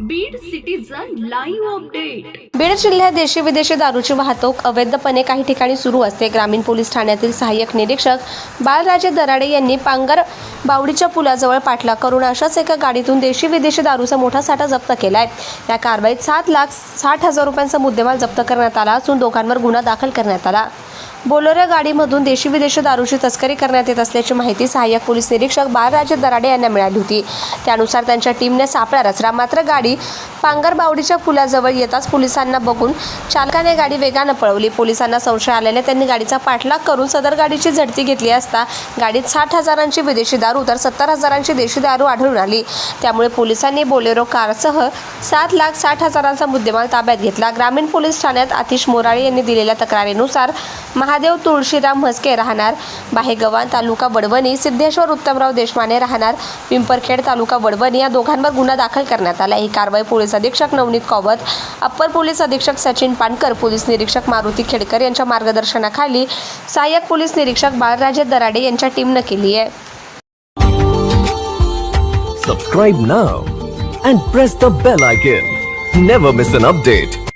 Beed citizen live update Beed जिल्ह्यात देशी विदेशी दारूची वाहतूक अवैधपणे काही ठिकाणी सुरू असते. ग्रामीण पोलीस ठाण्यातील सहाय्यक निरीक्षक बाळराजे दराडे यांनी पांगर बावडीच्या पुलाजवळ पाठलाग करून अशाच एका गाडीतून देशी विदेशी दारूचा मोठा साठा जप्त केला आहे या कारवाईत सात लाख साठ हजार रुपयांचा मुद्देमाल जप्त करण्यात आला असून दोघांवर गुन्हा दाखल करण्यात आला. बोलोऱ्या गाडीमधून देशी विदेशी दारूची तस्करी करण्यात येत असल्याची माहिती सहाय्यक पोलीस निरीक्षक बाळराजे दराडे यांना मिळाली होती. त्यानुसार त्यांच्या टीमने सापळा रचला मात्र गाडी पांगरबावडीच्या पुलाजवळ येताच पोलिसांना बघून चालकाने गाडी वेगानं पळवली. पोलिसांना संशय आल्याने त्यांनी गाडीचा पाठलाग करून सदर गाडीची झडती घेतली असता गाडीत साठ हजारांची विदेशी दारू तर सत्तर हजारांची देशी दारू आढळून आली. त्यामुळे पोलिसांनी बोलेरो कारसह सात लाख साठ हजारांचा मुद्देमाल ताब्यात घेतला. ग्रामीण पोलीस ठाण्यात आतिश मोराळे यांनी दिलेल्या तक्रारीनुसार महादेव तुळशीराम म्हस्के राहणार बाहेगव्हाण तालुका वडवणी सिद्धेश्वर उत्तमराव देशमाने राहणार पिंपरखेड तालुका वडवणी या दोघांवर गुन्हा दाखल करण्यात आला ही कारवाई पोलीस अधीक्षक नवनीत कौवत अप्पर पोलीस अधीक्षक सचिन पानकर पोलीस निरीक्षक मारुती खेडकर यांच्या मार्गदर्शनाखाली सहाय्यक पोलीस निरीक्षक बाळराजे दराडे यांच्या टीमनं केली आहे Subscribe now and press the bell icon. Never miss an update.